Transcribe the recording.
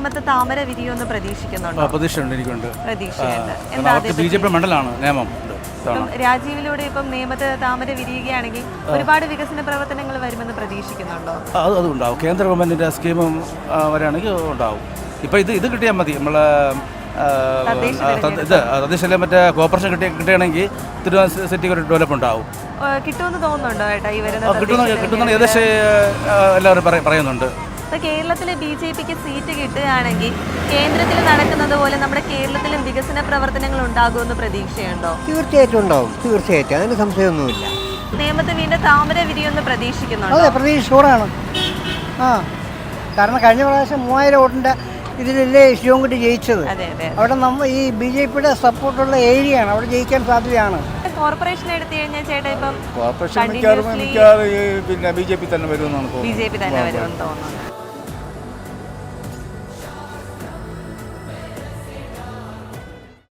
നേമത്ത് താമര വിരിയുമെന്ന് എന്ന് പ്രതീക്ഷിക്കുന്നുണ്ടോ പ്രതീക്ഷയുണ്ട് എനിക്കുണ്ട്. പ്രതീക്ഷയുണ്ട്. ബി ജെ പി മണ്ഡലമാണ് നിയമം. ഇപ്പം രാജീവിലൂടെ ഇപ്പം നിയമത്തെ താമര വിരിയുകയാണെങ്കിൽ ഒരുപാട് വികസന പ്രവർത്തനങ്ങൾ വരുമെന്ന് പ്രതീക്ഷിക്കുന്നുണ്ടോ? അത് അതുണ്ടാവും. കേന്ദ്ര ഗവൺമെന്റിന്റെ സ്കീമും വരാണെങ്കിൽ ഉണ്ടാവും. ഇപ്പൊ ഇത് ഇത് കിട്ടിയാൽ മതി. നമ്മളെ ഇത് തദ്ദേശയിലെ മറ്റേ കോർപ്പറേഷൻ കിട്ടിയ കിട്ടുകയാണെങ്കിൽ തിരുവനന്തപുരം സിറ്റിക്ക് ഒരു ഡെവലപ്പ് ഉണ്ടാവും കിട്ടുമെന്ന് തോന്നുന്നുണ്ടോ ഏട്ടാ ഈ വരുന്ന കിട്ടുന്ന ഏകദേശം എല്ലാവരും പറയുന്നുണ്ട്. ഇപ്പൊ കേരളത്തിലെ ബി ജെ പിക്ക് സീറ്റ് കിട്ടുകയാണെങ്കിൽ കേന്ദ്രത്തിൽ നടക്കുന്നത് പോലെ നമ്മുടെ കേരളത്തിലും വികസന പ്രവർത്തനങ്ങൾ ഉണ്ടാകുമെന്ന് പ്രതീക്ഷയുണ്ടോ? തീർച്ചയായിട്ടും ഉണ്ടാവും. തീർച്ചയായിട്ടും. അതിന് സംശയമൊന്നുമില്ല. നിയമത്തിൽ വീണ്ടും താമര വിരിയൊന്ന് പ്രതീക്ഷിക്കുന്നുണ്ടോ? അതെ പ്രതീക്ഷ ഷുവറാണ് ആ. കാരണം കഴിഞ്ഞ പ്രാവശ്യം മൂവായിരം വോട്ടിന്റെ ഇതിലല്ലേ ശിവൻകുട്ടി ജയിച്ചത്. അതെ അതെ അവിടെ നമ്മൾ ഈ ബി ജെ പിയുടെ സപ്പോർട്ടുള്ള ഏരിയയാണ്. അവിടെ ജയിക്കാൻ സാധ്യതയാണ്. കോർപ്പറേഷൻ എടുത്തു കഴിഞ്ഞാൽ ചേട്ടാ ഇപ്പം കോർപ്പറേഷൻ മിക്കവാറും മിക്കവാറും ഈ പിന്നെ ബി ജെ പി തന്നെ വരുമെന്നാണ് ബി തോന്നുന്നത് ജെ പി തന്നെ വരുമെന്ന് തോന്നുന്നു.